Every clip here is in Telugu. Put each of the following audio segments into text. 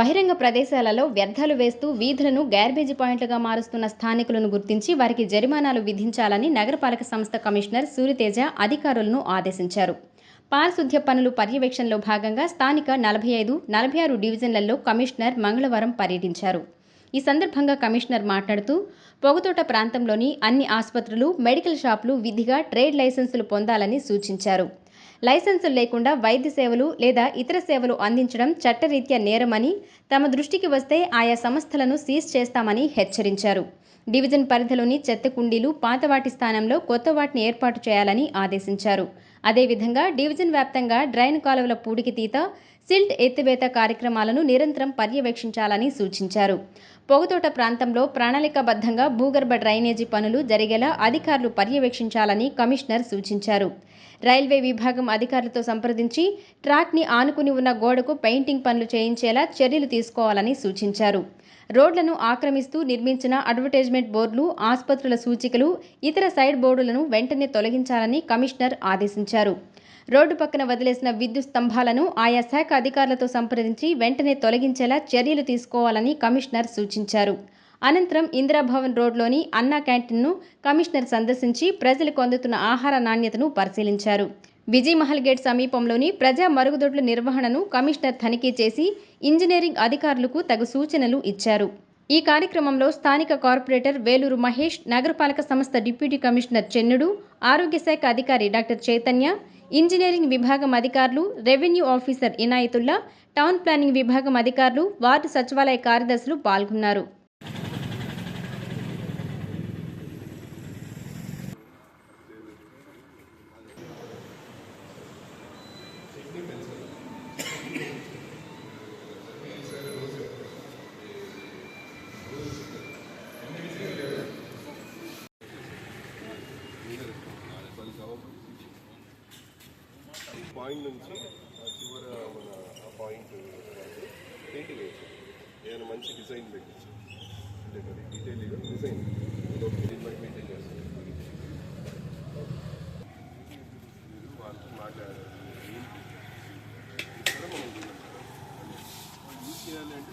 బహిరంగ ప్రదేశాలలో వ్యర్థాలు వేస్తూ వీధులను గ్యార్బేజీ పాయింట్లుగా మారుస్తున్న స్థానికులను గుర్తించి వారికి జరిమానాలు విధించాలని నగరపాలక సంస్థ కమిషనర్ సూరితేజ అధికారులను ఆదేశించారు. పారిశుద్ధ్య పనులు పర్యవేక్షణలో భాగంగా స్థానిక నలభై ఐదు నలభై ఆరు డివిజన్లలో కమిషనర్ మంగళవారం పర్యటించారు. ఈ సందర్భంగా కమిషనర్ మాట్లాడుతూ పొగతోట ప్రాంతంలోని అన్ని ఆసుపత్రులు మెడికల్ షాపులు విధిగా ట్రేడ్ లైసెన్సులు పొందాలని సూచించారు. లైసెన్సులు లేకుండా వైద్య సేవలు లేదా ఇతర సేవలు అందించడం చట్టరీత్యా నేరమని తమ దృష్టికి వస్తే ఆయా సంస్థలను సీజ్ చేస్తామని హెచ్చరించారు. డివిజన్ పరిధిలోని చెత్త కుండీలు పాత వాటి స్థానంలో కొత్త వాటిని ఏర్పాటు చేయాలని ఆదేశించారు. అదేవిధంగా డివిజన్ వ్యాప్తంగా డ్రైన్ కాలువల పూడికి తీత సిల్ట్ ఎత్తివేత కార్యక్రమాలను నిరంతరం పర్యవేక్షించాలని సూచించారు. పొగతోట ప్రాంతంలో ప్రణాళికాబద్ధంగా భూగర్భ డ్రైనేజీ పనులు జరిగేలా అధికారులు పర్యవేక్షించాలని కమిషనర్ సూచించారు. రైల్వే విభాగం అధికారులతో సంప్రదించి ట్రాక్ని ఆనుకుని ఉన్న గోడకు పెయింటింగ్ పనులు చేయించేలా చర్యలు తీసుకోవాలని సూచించారు. రోడ్లను ఆక్రమిస్తూ నిర్మించిన అడ్వర్టైజ్మెంట్ బోర్డులు ఆసుపత్రుల సూచికలు ఇతర సైడ్ బోర్డులను వెంటనే తొలగించాలని కమిషనర్ ఆదేశించారు. రోడ్డు పక్కన వదిలేసిన విద్యుత్ స్తంభాలను ఆయా శాఖ అధికారులతో సంప్రదించి వెంటనే తొలగించేలా చర్యలు తీసుకోవాలని కమిషనర్ సూచించారు. అనంతరం ఇందిరాభవన్ రోడ్లోని అన్నా క్యాంటీన్ను కమిషనర్ సందర్శించి ప్రజలకు అందుతున్న ఆహార నాణ్యతను పరిశీలించారు. విజయమహల్ గేట్ సమీపంలోని ప్రజా మరుగుదొడ్ల నిర్వహణను కమిషనర్ తనిఖీ చేసి ఇంజనీరింగ్ అధికారులకు తగు సూచనలు ఇచ్చారు. ఈ కార్యక్రమంలో స్థానిక కార్పొరేటర్ వేలూరు మహేష్ నగరపాలక సంస్థ డిప్యూటీ కమిషనర్ చెన్నుడు ఆరోగ్య శాఖ అధికారి డాక్టర్ చైతన్య ఇంజనీరింగ్ విభాగం అధికారులు revenue officer Inayatullah town planning విభాగం అధికారులు వార్డు సచివాలయ కార్యదర్శులు పాల్గొన్నారు. పాయింట్ నుంచి ఆ చివర మన ఆ పాయింట్ పెయింటింగ్ వేసాం ఏదైనా మంచి డిజైన్ పెట్టచ్చు. అంటే మరి డీటెయిల్గా డిజైన్. దీన్ని బట్టి మెయింటైన్ చేస్తాం. మీరు వాళ్ళతో మాట్లాడారు ఇక్కడ మనం యూజ్ చేయాలి అంటే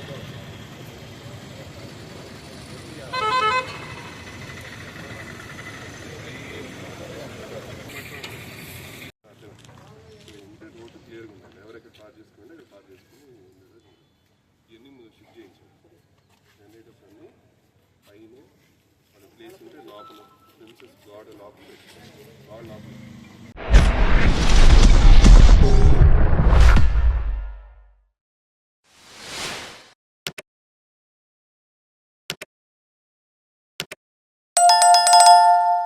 ఇవన్నీ మీరు జనరేటర్స్ అన్నీ పైన మన ప్లేస్ ఉంటే లోపల ఫెన్సెస్ గాడ్ లోపల గాడ్ లోపల